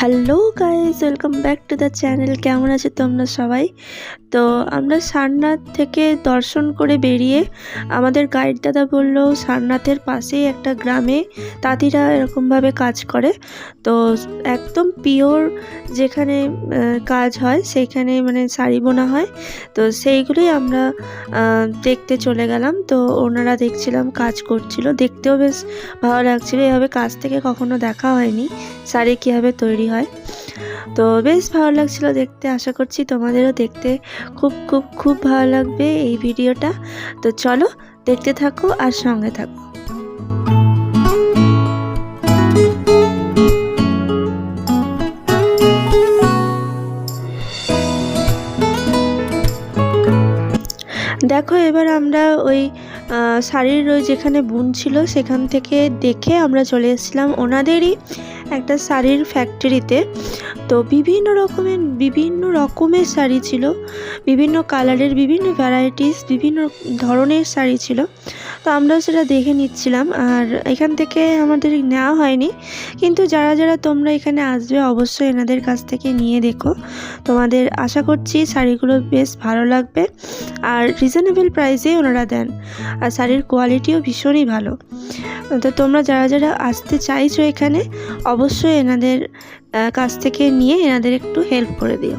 Hello guys welcome back to the channel কেমন আছে তোমরা সবাই? তো আমরা সারনাথ থেকে দর্শন করে বেরিয়ে আমাদের গাইড দাদা বলল, সারনাথের পাশেই একটা গ্রামে তাঁতিরা এরকমভাবে কাজ করে। তো একদম পিওর যেখানে কাজ হয়, সেইখানে মানে শাড়ি বোনা হয়। তো সেইগুলোই আমরা দেখতে চলে গেলাম। তো ওনারা দেখছিলাম কাজ করছিল। দেখতেও বেশ ভালো লাগছিল। এভাবে কাজ থেকে কখনো দেখা হয়নি। শাড়ি কীভাবে তৈরি হয়। তো বেশ ভালো লাগছিল দেখতে। আশা করছি তোমাদেরও দেখতে খুব খুব খুব ভালো লাগবে এই ভিডিওটা। তো চলো দেখতে থাকো আর সঙ্গে থাকো। দেখো এবার আমরা ওই শাড়ির ওই যেখানে বুন ছিল সেখান থেকে দেখে আমরা চলে এসেছিলাম ওনাদেরই। একটা শাড়ির ফ্যাক্টরিতে তো বিভিন্ন রকমের বিভিন্ন রকমের শাড়ি ছিল। বিভিন্ন কালারের বিভিন্ন ভ্যারাইটিস বিভিন্ন ধরনের শাড়ি ছিল। তো আমরা সেটা দেখে নিচ্ছিলাম। আর এখান থেকে আমাদের নেওয়া হয়নি। কিন্তু যারা যারা তোমরা এখানে আসবে, অবশ্যই এনাদের কাছ থেকে নিয়ে দেখো। তোমাদের আশা করছি শাড়িগুলো বেশ ভালো লাগবে। আর রিজনেবল প্রাইসেই ওনারা দেন। আর শাড়ির কোয়ালিটিও ভীষণই ভালো। তো তোমরা যারা যারা আসতে চাইছো এখানে, অবশ্যই এনাদের কাছ থেকে নিয়ে এনাদের একটু হেল্প করে দিও।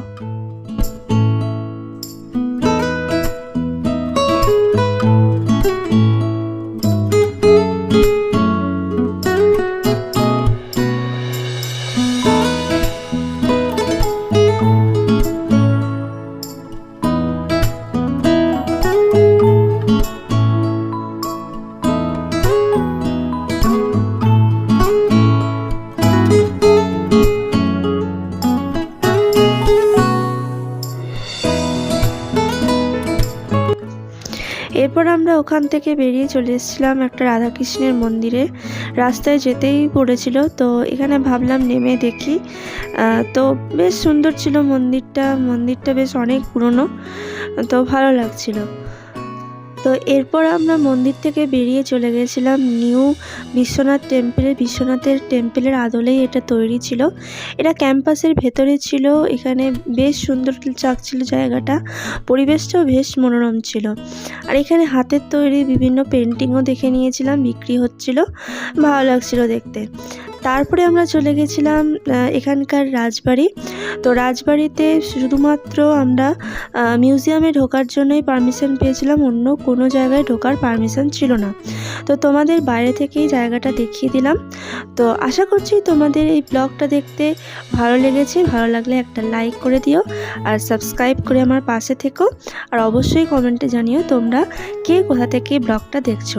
এরপর আমরা ওখান থেকে বেরিয়ে চলে এসেছিলাম একটা রাধাকৃষ্ণের মন্দিরে। রাস্তায় যেতেই পড়েছিল, তো এখানে ভাবলাম নেমে দেখি। তো বেশ সুন্দর ছিল মন্দিরটা মন্দিরটা বেশ অনেক পুরনো, তো ভালো লাগছিল। তো এরপর আমরা মন্দির থেকে বেরিয়ে চলে গেছিলাম নিউ বিশ্বনাথ টেম্পেলে। বিশ্বনাথের টেম্পেলের আদলেই এটা তৈরি ছিল। এটা ক্যাম্পাসের ভেতরে ছিল। এখানে বেশ সুন্দর লাগছিল জায়গাটা। পরিবেশটাও বেশ মনোরম ছিল। আর এখানে হাতের তৈরি বিভিন্ন পেন্টিংও দেখে নিয়েছিলাম। বিক্রি হচ্ছিল। ভালো লাগছিল দেখতে। তারপরে আমরা চলে গেছিলাম এখানকার রাজবাড়ি। তো রাজবাড়িতে শুধুমাত্র আমরা মিউজিয়ামে ঢোকার জন্যই পারমিশন পেয়েছিলাম, অন্য কোনো জায়গায় ঢোকার পারমিশন ছিল না। তো তোমাদের বাইরে থেকেই জায়গাটা দেখিয়ে দিলাম। তো আশা করছি তোমাদের এই ব্লগটা দেখতে ভালো লেগেছে। ভালো লাগলে একটা লাইক করে দিও আর সাবস্ক্রাইব করে আমার পাশে থেকো। আর অবশ্যই কমেন্টে জানিও তোমরা কে কোথা থেকে ব্লগটা দেখছ।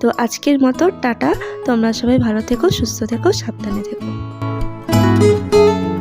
তো আজকের মতো টাটা। তোমরা সবাই ভালো থেকো, সুস্থ থেকো সাবধানে থেকো।